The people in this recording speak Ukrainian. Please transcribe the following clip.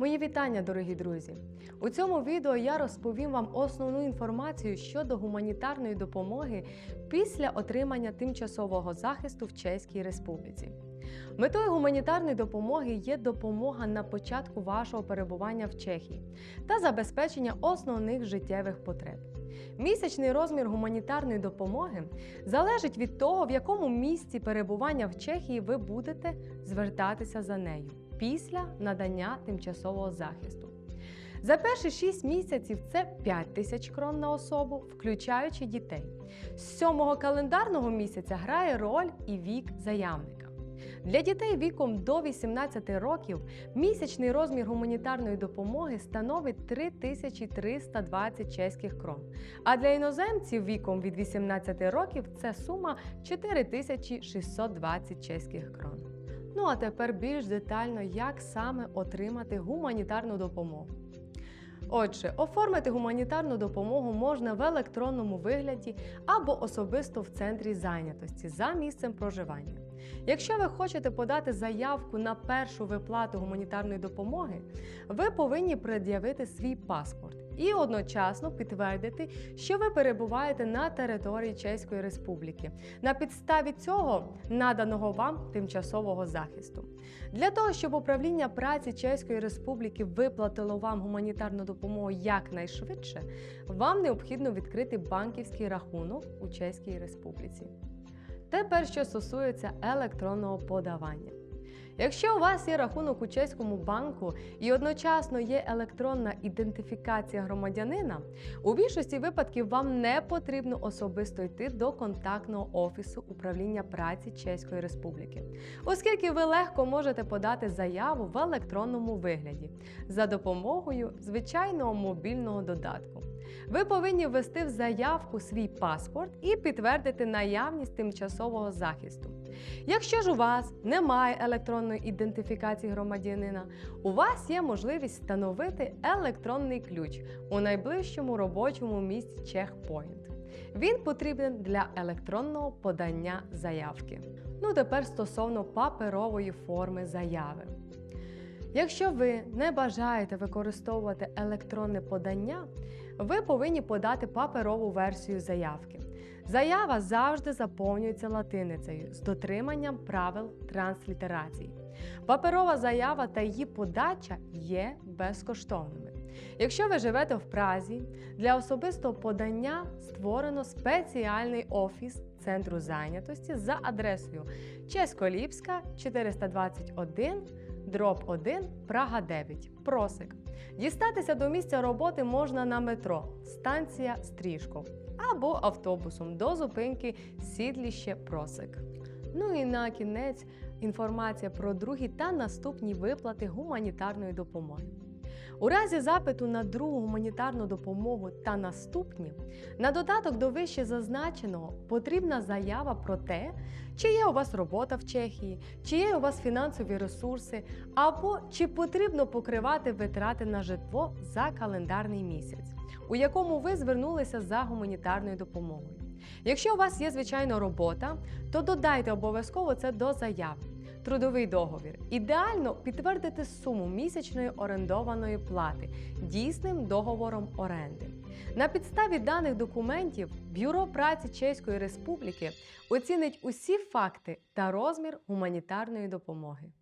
Мої вітання, дорогі друзі! У цьому відео я розповім вам основну інформацію щодо гуманітарної допомоги після отримання тимчасового захисту в Чеській Республіці. Метою гуманітарної допомоги є допомога на початку вашого перебування в Чехії та забезпечення основних життєвих потреб. Місячний розмір гуманітарної допомоги залежить від того, в якому місці перебування в Чехії ви будете звертатися за нею після надання тимчасового захисту. За перші 6 місяців це 5 тисяч крон на особу, включаючи дітей. З сьомого календарного місяця грає роль і вік заявника. Для дітей віком до 18 років місячний розмір гуманітарної допомоги становить 3320 чеських крон. А для іноземців віком від 18 років це сума 4620 чеських крон. Ну а тепер більш детально, як саме отримати гуманітарну допомогу. Отже, оформити гуманітарну допомогу можна в електронному вигляді або особисто в центрі зайнятості за місцем проживання. Якщо ви хочете подати заявку на першу виплату гуманітарної допомоги, ви повинні пред'явити свій паспорт і одночасно підтвердити, що ви перебуваєте на території Чеської Республіки на підставі цього наданого вам тимчасового захисту. Для того, щоб управління праці Чеської Республіки виплатило вам гуманітарну допомогу якнайшвидше, вам необхідно відкрити банківський рахунок у Чеській Республіці. Тепер, що стосується електронного подавання. Якщо у вас є рахунок у чеському банку і одночасно є електронна ідентифікація громадянина, у більшості випадків вам не потрібно особисто йти до контактного офісу управління праці Чеської Республіки, оскільки ви легко можете подати заяву в електронному вигляді за допомогою звичайного мобільного додатку. Ви повинні ввести в заявку свій паспорт і підтвердити наявність тимчасового захисту. Якщо ж у вас немає електронної ідентифікації громадянина, у вас є можливість встановити електронний ключ у найближчому робочому місці CheckPoint. Він потрібен для електронного подання заявки. Ну тепер стосовно паперової форми заяви. Якщо ви не бажаєте використовувати електронне подання, ви повинні подати паперову версію заявки. Заява завжди заповнюється латиницею з дотриманням правил транслітерації. Паперова заява та її подача є безкоштовними. Якщо ви живете в Празі, для особистого подання створено спеціальний офіс центру зайнятості за адресою Чеськоліпська 421 дроб 1, Прага 9, Просик. Дістатися до місця роботи можна на метро, станція Стрішков або автобусом до зупинки Сідліще Просик. Ну і на кінець інформація про другі та наступні виплати гуманітарної допомоги. У разі запиту на другу гуманітарну допомогу та наступні, на додаток до вище зазначеного потрібна заява про те, чи є у вас робота в Чехії, чи є у вас фінансові ресурси, або чи потрібно покривати витрати на житло за календарний місяць, у якому ви звернулися за гуманітарною допомогою. Якщо у вас є звичайно робота, то додайте обов'язково це до заяви. Трудовий договір. Ідеально підтвердити суму місячної орендованої плати дійсним договором оренди. На підставі даних документів Бюро праці Чеської Республіки оцінить усі факти та розмір гуманітарної допомоги.